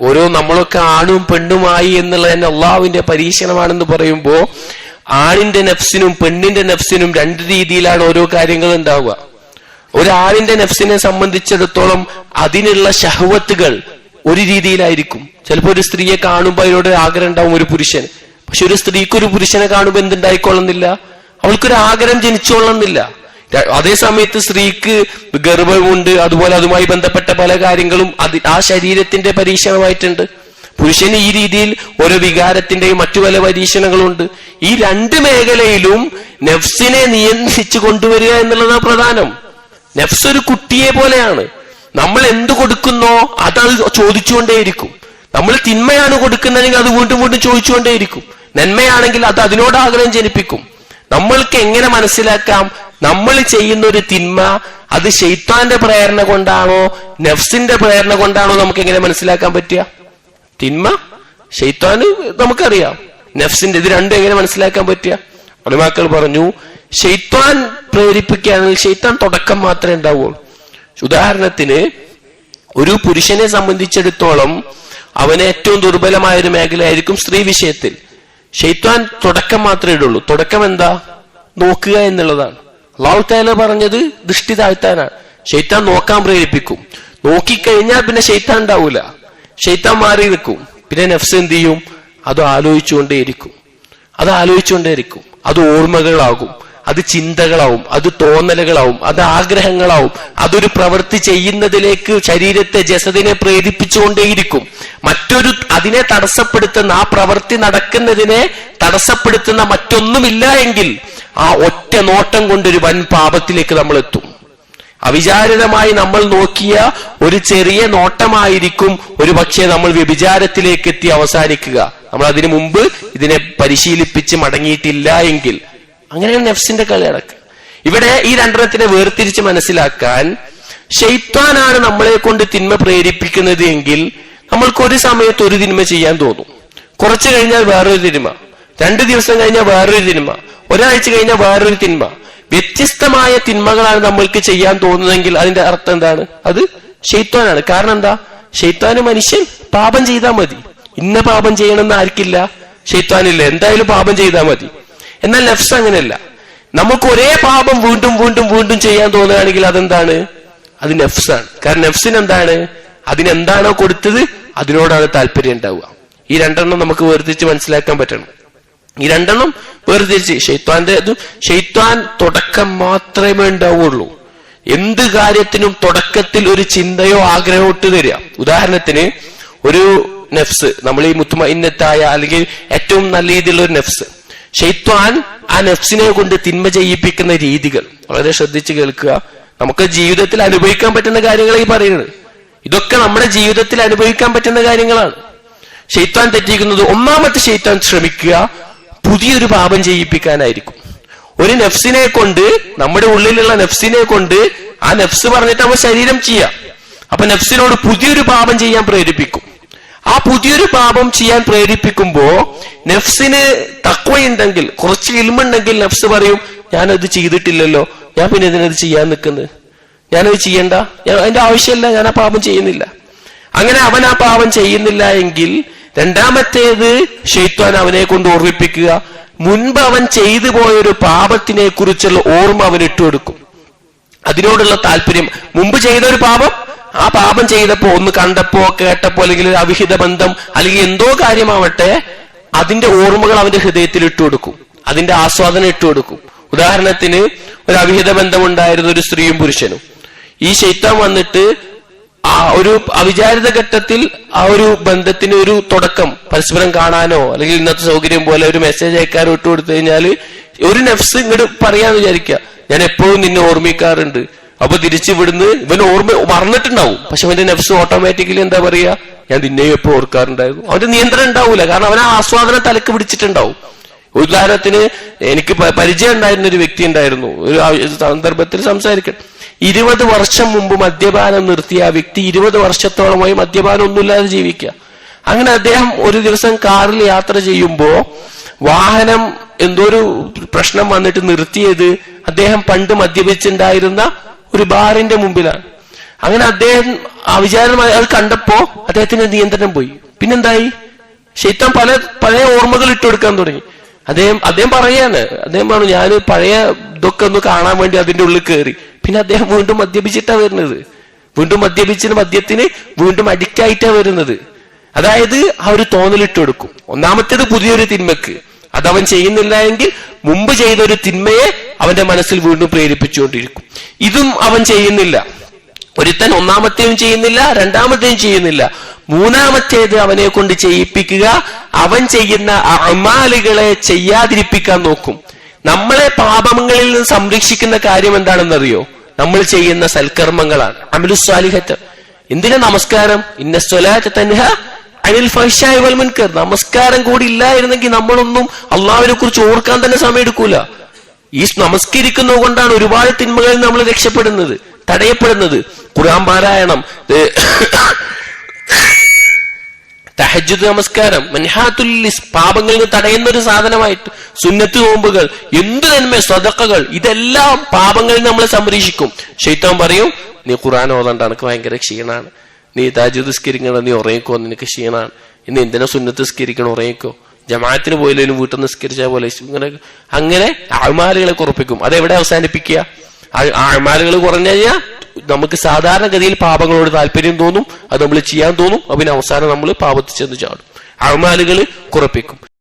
ഓരോ നമ്മളൊക്കെ ആണും പെണ്ണുമായി എന്നുള്ളത് തന്നെ അള്ളാഹുവിന്റെ പരീക്ഷണമാണെന്ന് പറയുമ്പോ ആണിന്റെ നഫ്സിനും പെണ്ണിന്റെ നഫ്സിനും രണ്ട് രീതിയിലാണ് ഓരോ കാര്യങ്ങൾ ഉണ്ടാവുക. ഒരാണിന്റെ നഫ്സിനെ സംബന്ധിച്ചിടത്തോളം അതിനുള്ള ഷഹവത്തുകൾ ഒരു രീതിയിലായിരിക്കും. ചിലപ്പോൾ ഒരു സ്ത്രീയെ കാണുമ്പോൾ അതിനോട് ആഗ്രഹം ഉണ്ടാവും ഒരു പുരുഷൻ. പക്ഷെ ഒരു സ്ത്രീക്ക് ഒരു പുരുഷനെ കാണുമ്പോൾ എന്തുണ്ടായിക്കൊള്ളുന്നില്ല? അവൾക്കൊരു ആഗ്രഹം ജനിച്ചോളുന്നില്ല അതേ സമയത്ത് സ്ത്രീക്ക് ഗർഭമുണ്ട് അതുപോലെ അതുമായി ബന്ധപ്പെട്ട പല കാര്യങ്ങളും അത് ആ ശരീരത്തിന്റെ പരീക്ഷണമായിട്ടുണ്ട്. പുരുഷന് ഈ രീതിയിൽ ഓരോ വികാരത്തിന്റെയും മറ്റു പല പരീക്ഷണങ്ങളുണ്ട്. ഈ രണ്ട് മേഖലയിലും നെഫ്സിനെ നിയന്ത്രിച്ചു കൊണ്ടുവരിക എന്നുള്ളതാണ് പ്രധാനം. നെഫ്സ് ഒരു കുട്ടിയെ പോലെയാണ്. നമ്മൾ എന്ത് കൊടുക്കുന്നോ അത് അത് ചോദിച്ചുകൊണ്ടേയിരിക്കും. നമ്മൾ തിന്മയാണ് കൊടുക്കുന്നതെങ്കിൽ അത് വീണ്ടും വീണ്ടും ചോദിച്ചുകൊണ്ടേയിരിക്കും. നന്മയാണെങ്കിൽ അത് അതിനോട് ആഗ്രഹം ജനിപ്പിക്കും. നമ്മൾക്ക് എങ്ങനെ മനസ്സിലാക്കാം? നമ്മൾ ചെയ്യുന്ന ഒരു തിന്മ അത് ഷെയ്ത്താന്റെ പ്രേരണ കൊണ്ടാണോ നെഫ്സിന്റെ പ്രേരണ കൊണ്ടാണോ നമുക്ക് എങ്ങനെ മനസ്സിലാക്കാൻ പറ്റുക? തിന്മ? ഷെയ്ത്താന് നമുക്കറിയാം. നെഫ്സിന്റെ ഇത് രണ്ടും എങ്ങനെ മനസ്സിലാക്കാൻ പറ്റുക? ഒളിമാക്കൾ പറഞ്ഞു ഷെയ്ത്താൻ പ്രേരിപ്പിക്കുകയാണെങ്കിൽ ഷെയ്ത്താൻ തുടക്കം മാത്രമേ ഉണ്ടാവുള്ളൂ. ഉദാഹരണത്തിന് ഒരു പുരുഷനെ സംബന്ധിച്ചിടത്തോളം അവന് ഏറ്റവും ദുർബലമായ ഒരു മേഖലയായിരിക്കും സ്ത്രീ വിഷയത്തിൽ. ഷെയ്ത്താൻ തുടക്കം മാത്രമേ ഇടുള്ളൂ. തുടക്കം എന്താ? നോക്കുക എന്നുള്ളതാണ്. അള്ളാഹു താല പറഞ്ഞത് ദൃഷ്ടി താഴ്ത്താനാണ്. ഷെയ്ത്താൻ നോക്കാൻ പ്രേരിപ്പിക്കും. നോക്കിക്കഴിഞ്ഞാൽ പിന്നെ ഷെയ്ത്താൻ ഉണ്ടാവൂല. ഷെയ്ത്താൻ മാറി നിൽക്കും. പിന്നെ നഫ്സ് എന്ത് ചെയ്യും? അത് ആലോചിച്ചുകൊണ്ടേയിരിക്കും. അത് ആലോചിച്ചുകൊണ്ടേയിരിക്കും. അത് ഓർമ്മകളാകും. അത് ചിന്തകളാവും. അത് തോന്നലുകളാവും. അത് ആഗ്രഹങ്ങളാവും. അതൊരു പ്രവൃത്തി ചെയ്യുന്നതിലേക്ക് ശരീരത്തെ ജസദിനെ പ്രേരിപ്പിച്ചുകൊണ്ടേയിരിക്കും. മറ്റൊരു അതിനെ തടസ്സപ്പെടുത്തുന്ന ആ പ്രവൃത്തി നടക്കുന്നതിനെ തടസ്സപ്പെടുത്തുന്ന മറ്റൊന്നുമില്ല എങ്കിൽ ആ ഒറ്റ നോട്ടം കൊണ്ടൊരു വൻ പാപത്തിലേക്ക് നമ്മൾ എത്തും അവിചാരിതമായി നമ്മൾ നോക്കിയ ഒരു ചെറിയ നോട്ടമായിരിക്കും ഒരു പക്ഷേ നമ്മൾ വ്യഭിചാരത്തിലേക്ക് എത്തി അവസാനിക്കുക. നമ്മൾ അതിനു മുമ്പ് ഇതിനെ പരിശീലിപ്പിച്ച് മടങ്ങിയിട്ടില്ല എങ്കിൽ. അങ്ങനെയാണ് നെഫ്സിന്റെ കളി നടക്കുക. ഇവിടെ ഈ രണ്ടെണ്ണത്തിനെ വേർതിരിച്ച് മനസ്സിലാക്കാൻ ഷെയ്ത്താനാണ് നമ്മളെ കൊണ്ട് തിന്മ പ്രേരിപ്പിക്കുന്നത് എങ്കിൽ നമ്മൾക്ക് ഒരു സമയത്ത് ഒരു തിന്മ ചെയ്യാൻ തോന്നും. കുറച്ചു കഴിഞ്ഞാൽ വേറൊരു തിന്മ. രണ്ട് ദിവസം കഴിഞ്ഞാൽ വേറൊരു തിന്മ. ഒരാഴ്ച കഴിഞ്ഞാൽ വേറൊരു തിന്മ. വ്യത്യസ്തമായ തിന്മകളാണ് നമ്മൾക്ക് ചെയ്യാൻ തോന്നുന്നതെങ്കിൽ അതിന്റെ അർത്ഥം എന്താണ്? അത് ഷെയ്ത്താനാണ് കാരണം എന്താ? ഷെയ്ത്താന് മനുഷ്യൻ പാപം ചെയ്താൽ മതി. ഇന്ന പാപം ചെയ്യണമെന്ന് ആർക്കില്ല? ഷെയ്ത്താനില്ല എന്തായാലും പാപം ചെയ്താൽ മതി. എന്നാൽ നഫ്സ് അങ്ങനെയല്ല. നമുക്ക് ഒരേ പാപം വീണ്ടും വീണ്ടും വീണ്ടും ചെയ്യാൻ തോന്നുകയാണെങ്കിൽ അതെന്താണ്? അത് നഫ്സാണ്. കാരണം നഫ്സിന് എന്താണ്? അതിനെന്താണോ കൊടുത്തത് അതിനോടാണ് താല്പര്യം ഉണ്ടാവുക. ഈ രണ്ടെണ്ണം നമുക്ക് വേർതിരിച്ച് മനസ്സിലാക്കാൻ പറ്റണം. ഈ രണ്ടെണ്ണം വേർതിരിച്ച് ഷെയ്ത്താന്റെ ഇതും ഷെയ്ത്താൻ തുടക്കം മാത്രമേ ഉണ്ടാവുള്ളൂ. എന്ത് കാര്യത്തിനും തുടക്കത്തിൽ ഒരു ചിന്തയോ ആഗ്രഹമോ ഇട്ട് തരിക. ഉദാഹരണത്തിന് ഒരു നെഫ്സ് നമ്മൾ ഈ മുത്തുമൈന്നത്തായ അല്ലെങ്കിൽ ഏറ്റവും നല്ല രീതിയിലുള്ള ഒരു നെഫ്സ്. ഷെയ്ത്വാൻ ആ നെഫ്സിനെ കൊണ്ട് തിന്മ ചെയ്യിപ്പിക്കുന്ന രീതികൾ. വളരെ ശ്രദ്ധിച്ച് കേൾക്കുക. നമുക്ക് ജീവിതത്തിൽ അനുഭവിക്കാൻ പറ്റുന്ന കാര്യങ്ങളെ ഈ പറയുന്നത്. ഇതൊക്കെ നമ്മുടെ ജീവിതത്തിൽ അനുഭവിക്കാൻ പറ്റുന്ന കാര്യങ്ങളാണ്. ഷെയ്ത്താൻ തെറ്റിക്കുന്നത് ഒന്നാമത്തെ ഷെയ്ത്താൻ ശ്രമിക്കുക പുതിയൊരു പാപം ചെയ്യിപ്പിക്കാനായിരിക്കും. ഒരു നെഫ്സിനെ കൊണ്ട് നമ്മുടെ ഉള്ളിലുള്ള നെഫ്സിനെ കൊണ്ട് ആ നെഫ്സ് പറഞ്ഞിട്ട് അവൻ ശരീരം ചെയ്യാം. അപ്പൊ നെഫ്സിനോട് പുതിയൊരു പാപം ചെയ്യാൻ പ്രേരിപ്പിക്കും. ആ പുതിയൊരു പാപം ചെയ്യാൻ പ്രേരിപ്പിക്കുമ്പോ നെഫ്സിന് തക്വയുണ്ടെങ്കിൽ കുറച്ച് ഇൽമുണ്ടെങ്കിൽ നെഫ്സ് പറയും ഞാനത് ചെയ്തിട്ടില്ലല്ലോ. ഞാൻ പിന്നെ ഇതിനത് ചെയ്യാൻ നിൽക്കുന്നത്. ഞാനത് ചെയ്യണ്ട. ഞാൻ അതിന്റെ ആവശ്യമില്ല. ഞാൻ ആ പാപം ചെയ്യുന്നില്ല. അങ്ങനെ അവൻ ആ പാപം ചെയ്യുന്നില്ല എങ്കിൽ രണ്ടാമത്തേത് ഷെയ്ത്വാൻ അവനെ കൊണ്ട് ഓർമ്മിപ്പിക്കുക. മുൻപ് അവൻ ചെയ്തു പോയൊരു പാപത്തിനെ കുറിച്ചുള്ള ഓർമ്മ അവൻ ഇട്ടുകൊടുക്കും. അതിനോടുള്ള താല്പര്യം മുമ്പ് ചെയ്ത ഒരു പാപം ആ പാപം ചെയ്തപ്പോ ഒന്ന് കണ്ടപ്പോ കേട്ടപ്പോ അല്ലെങ്കിൽ അവിഹിത ബന്ധം അല്ലെങ്കിൽ എന്തോ കാര്യമാവട്ടെ അതിന്റെ ഓർമ്മകൾ അവന്റെ ഹൃദയത്തിൽ ഇട്ടുകൊടുക്കും. അതിന്റെ ആസ്വാദനം ഇട്ടുകൊടുക്കും. ഉദാഹരണത്തിന് ഒരു അവിഹിത ബന്ധമുണ്ടായിരുന്ന ഒരു സ്ത്രീയും പുരുഷനും. ഈ ശൈത്വം വന്നിട്ട് ആ ഒരു അവിചാരിത ഘട്ടത്തിൽ ആ ഒരു ബന്ധത്തിന് ഒരു തുടക്കം പരസ്പരം കാണാനോ അല്ലെങ്കിൽ ഇന്നത്തെ സൗകര്യം പോലെ ഒരു മെസ്സേജ് അയക്കാനോ ഇട്ട് കൊടുത്തു കഴിഞ്ഞാൽ ഒരു നെഫ്സ് ഇങ്ങോട്ട് പറയാന്ന് വിചാരിക്കുക ഞാൻ എപ്പോഴും നിന്നെ ഓർമ്മിക്കാറുണ്ട്. അപ്പൊ തിരിച്ചു വിടുന്ന് ഇവൻ ഓർമ്മ മറന്നിട്ടുണ്ടാവും. പക്ഷെ അവന്റെ നെഫ്സ് ഓട്ടോമാറ്റിക്കലി എന്താ പറയാ? ഞാൻ നിന്നെയും എപ്പോ ഓർക്കാറുണ്ടായിരുന്നു. അവന്റെ നിയന്ത്രണം ഉണ്ടാവൂല. കാരണം അവൻ ആ ആസ്വാദനം തലക്ക് പിടിച്ചിട്ടുണ്ടാവും. ഉദാഹരണത്തിന് എനിക്ക് പരിചയം ഉണ്ടായിരുന്ന ഒരു വ്യക്തി ഉണ്ടായിരുന്നു. ഒരു സന്ദർഭത്തിൽ സംസാരിക്കണം ഇരുപത് വർഷം മുമ്പ് മദ്യപാനം നിർത്തിയ ആ വ്യക്തി ഇരുപത് വർഷത്തോളമായി മദ്യപാനം ഒന്നുമില്ലാതെ ജീവിക്കുക. അങ്ങനെ അദ്ദേഹം ഒരു ദിവസം കാറിൽ യാത്ര ചെയ്യുമ്പോ വാഹനം എന്തോ ഒരു പ്രശ്നം വന്നിട്ട് നിർത്തിയത് അദ്ദേഹം പണ്ട് മദ്യപിച്ചുണ്ടായിരുന്ന ഒരു ബാറിന്റെ മുമ്പിലാണ്. അങ്ങനെ അദ്ദേഹം ആ വിചാരം അത് കണ്ടപ്പോ അദ്ദേഹത്തിന്റെ നിയന്ത്രണം പോയി. പിന്നെന്തായി? ശൈത്താൻ പല പഴയ ഓർമ്മകൾ ഇട്ടുകൊടുക്കാൻ തുടങ്ങി. അദ്ദേഹം അദ്ദേഹം പറയാണ് അദ്ദേഹം പറഞ്ഞു ഞാൻ പഴയ ഇതൊക്കെ ഒന്ന് കാണാൻ വേണ്ടി അതിന്റെ ഉള്ളിൽ കയറി പിന്നെ അദ്ദേഹം വീണ്ടും മദ്യപിച്ചിട്ടാ വരുന്നത്. വീണ്ടും മദ്യപിച്ചിന് മദ്യത്തിന് വീണ്ടും അഡിക്റ്റായിട്ടാ വരുന്നത്. അതായത് ആ ഒരു തോന്നലിട്ട് കൊടുക്കും. ഒന്നാമത്തേത് പുതിയൊരു തിന്മക്ക്. അതവൻ ചെയ്യുന്നില്ല എങ്കിൽ മുമ്പ് ചെയ്ത ഒരു തിന്മയെ അവന്റെ മനസ്സിൽ വീണ്ടും പ്രേരിപ്പിച്ചുകൊണ്ടിരിക്കും. ഇതും അവൻ ചെയ്യുന്നില്ല. ഒരുത്തൻ ഒന്നാമത്തെയും ചെയ്യുന്നില്ല രണ്ടാമത്തെയും ചെയ്യുന്നില്ല. മൂന്നാമത്തേത് അവനെ കൊണ്ട് ചെയ്യിപ്പിക്കുക അവൻ ചെയ്യുന്ന അമാലുകളെ ചെയ്യാതിരിപ്പിക്കാൻ നോക്കും. നമ്മളെ പാപങ്ങളിൽ നിന്ന് സംരക്ഷിക്കുന്ന കാര്യം എന്താണെന്നറിയോ? നമ്മൾ ചെയ്യുന്ന സൽക്കർമ്മങ്ങളാണ്. അമലുസ്വാലിഹത്ത് എന്തിനാ നമസ്കാരം? ഇന്ന സ്വലാത്ത് തൻഹ അനിൽ ഫൈഷായ വൽമുൻകർ നമസ്കാരം കൂടി ഇല്ലായിരുന്നെങ്കിൽ നമ്മളൊന്നും അള്ളാഹിനെ കുറിച്ച് ഓർക്കാൻ തന്നെ സമയം എടുക്കൂല ഈ നമസ്കരിക്കുന്നത് കൊണ്ടാണ് ഒരുപാട് തിന്മകളിൽ നമ്മൾ രക്ഷപ്പെടുന്നത് തടയപ്പെടുന്നത്. ഖുർആൻ പാരായണം. തഹജുദ് നമസ്കാരം. മൻഹാത്തുല്ലിസ് പാപങ്ങളിൽ നിന്ന് തടയുന്ന ഒരു സാധനമായിട്ട് സുന്നത്ത് നോമ്പുകൾ എന്ത് നന്മ സ്വതക്കകൾ ഇതെല്ലാം പാപങ്ങളിൽ നമ്മളെ സംരക്ഷിക്കും. ശൈത്താൻ പറയും നീ ഖുറാൻ ഓതണ്ട എനിക്ക് ഭയങ്കര ക്ഷീണാണ്. നീ താജുദ് സ്കരിക്കണം നീ ഉറങ്ങിക്കോ നിനക്ക് ക്ഷീണാണ്. ഇന്ന് എന്തിനാ സുന്നത്ത് സ്കരിക്കണം ഉറങ്ങിക്കോ? ജമാഅത്തിന് പോയില്ലെങ്കിലും വീട്ടിൽ നിസ്കരിച്ച പോലെ. ഇങ്ങനെ അങ്ങനെ ആഴ്മാലുകളെ കുറപ്പിക്കും. അതെവിടെ അവസാനിപ്പിക്കുക? ആഴ്മാലുകൾ കുറഞ്ഞു കഴിഞ്ഞാൽ നമുക്ക് സാധാരണഗതിയിൽ പാപങ്ങളോട് താല്പര്യം തോന്നും അത് നമ്മൾ ചെയ്യാൻ തോന്നും അതിന് അവസാനം നമ്മൾ പാപത്തിൽ ചെന്ന് ചാടും. അഴമാലുകൾ കുറപ്പിക്കും.